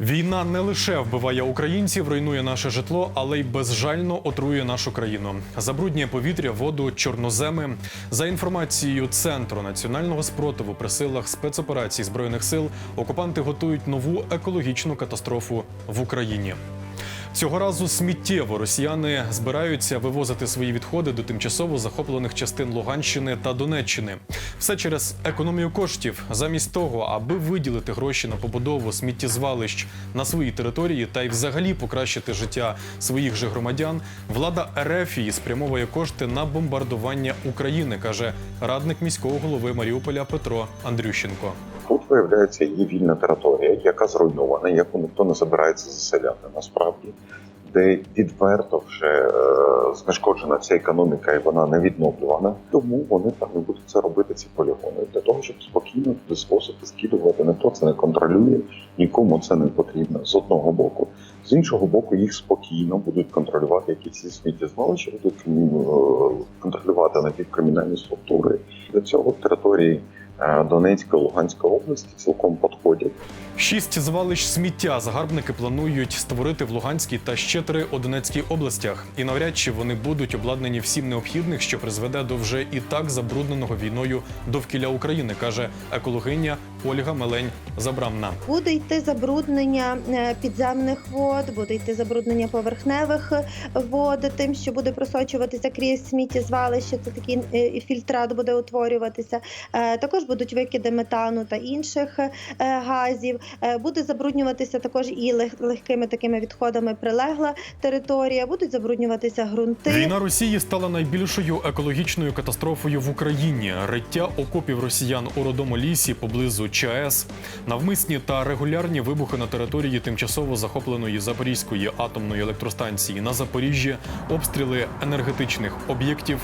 Війна не лише вбиває українців, руйнує наше житло, але й безжально отрує нашу країну. Забруднює повітря, воду, чорноземи. За інформацією Центру національного спротиву при силах спецоперацій збройних сил, окупанти готують нову екологічну катастрофу в Україні. Цього разу сміттєво росіяни збираються вивозити свої відходи до тимчасово захоплених частин Луганщини та Донеччини. Все через економію коштів, замість того, аби виділити гроші на побудову сміттєзвалищ на своїй території та й взагалі покращити життя своїх же громадян. Влада Ерефії спрямовує кошти на бомбардування України, каже радник міського голови Маріуполя Петро Андрющенко. Тут виявляється є вільна територія, яка зруйнована, яку ніхто не збирається заселяти насправді, де відверто вже е, знешкоджена ця економіка і вона не відновлювана. Тому вони там не будуть це робити, ці полігони, для того, щоб спокійно туди способи скидувати. Ніхто це не контролює, нікому це не потрібно з одного боку. З іншого боку, їх спокійно будуть контролювати якісь сміттєзвалища, будуть е, контролювати напівкримінальні структури. Для цього території е, Луганська Луганської області цілком підходять. Шість звалищ сміття загарбники планують створити в Луганській та ще три у Донецькій областях. І навряд чи вони будуть обладнані всім необхідних, що призведе до вже і так забрудненого війною довкілля України, каже екологиня Ольга Мелень Забрамна. Буде йти забруднення е, підземних вод, буде йти забруднення поверхневих вод, тим, що буде просочуватися крізь сміттєзвалище, це такий е, фільтрат буде утворюватися. Е, Також будуть викиди метану та інших е, газів. Е, Буде забруднюватися також і лег- легкими такими відходами прилегла територія, будуть забруднюватися ґрунти. Війна Росії стала найбільшою екологічною катастрофою в Україні. Риття окопів росіян у родому лісі поблизу ЧАЕС, навмисні та регулярні вибухи на території тимчасово захопленої Запорізької атомної електростанції на Запоріжжі, обстріли енергетичних об'єктів.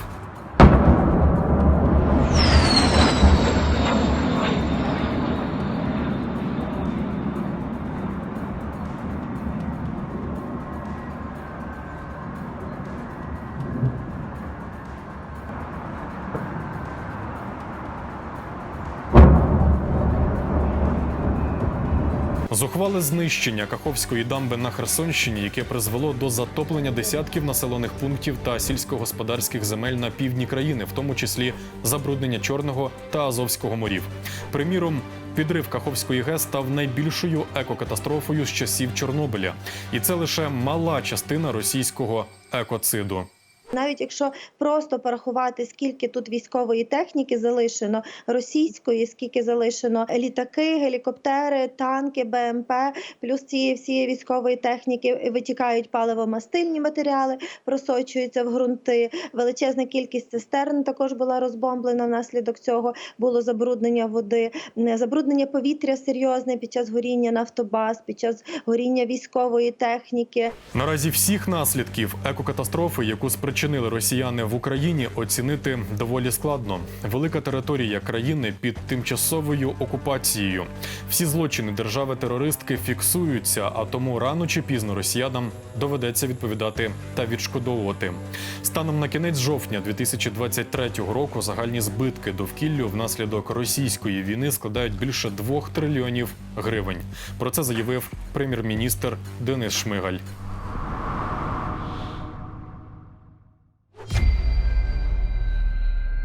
Зухвале знищення Каховської дамби на Херсонщині, яке призвело до затоплення десятків населених пунктів та сільськогосподарських земель на півдні країни, в тому числі забруднення Чорного та Азовського морів. Приміром, підрив Каховської ГЕС став найбільшою екокатастрофою з часів Чорнобиля, і це лише мала частина російського екоциду. Навіть якщо просто порахувати, скільки тут військової техніки залишено, російської, скільки залишено літаки, гелікоптери, танки, БМП, плюс цієї всієї військової техніки витікають паливомастильні матеріали, просочуються в ґрунти. Величезна кількість цистерн також була розбомблена. Внаслідок цього було забруднення води, забруднення повітря серйозне під час горіння нафтобаз, під час горіння військової техніки. Наразі всіх наслідків екокатастрофи, яку спричинили росіяни в Україні, оцінити доволі складно. Велика територія країни під тимчасовою окупацією. Всі злочини держави-терористки фіксуються, а тому рано чи пізно росіянам доведеться відповідати та відшкодовувати. Станом на кінець жовтня 2023 року загальні збитки довкіллю внаслідок російської війни складають більше 2 трильйонів гривень. Про це заявив прем'єр-міністр Денис Шмигаль.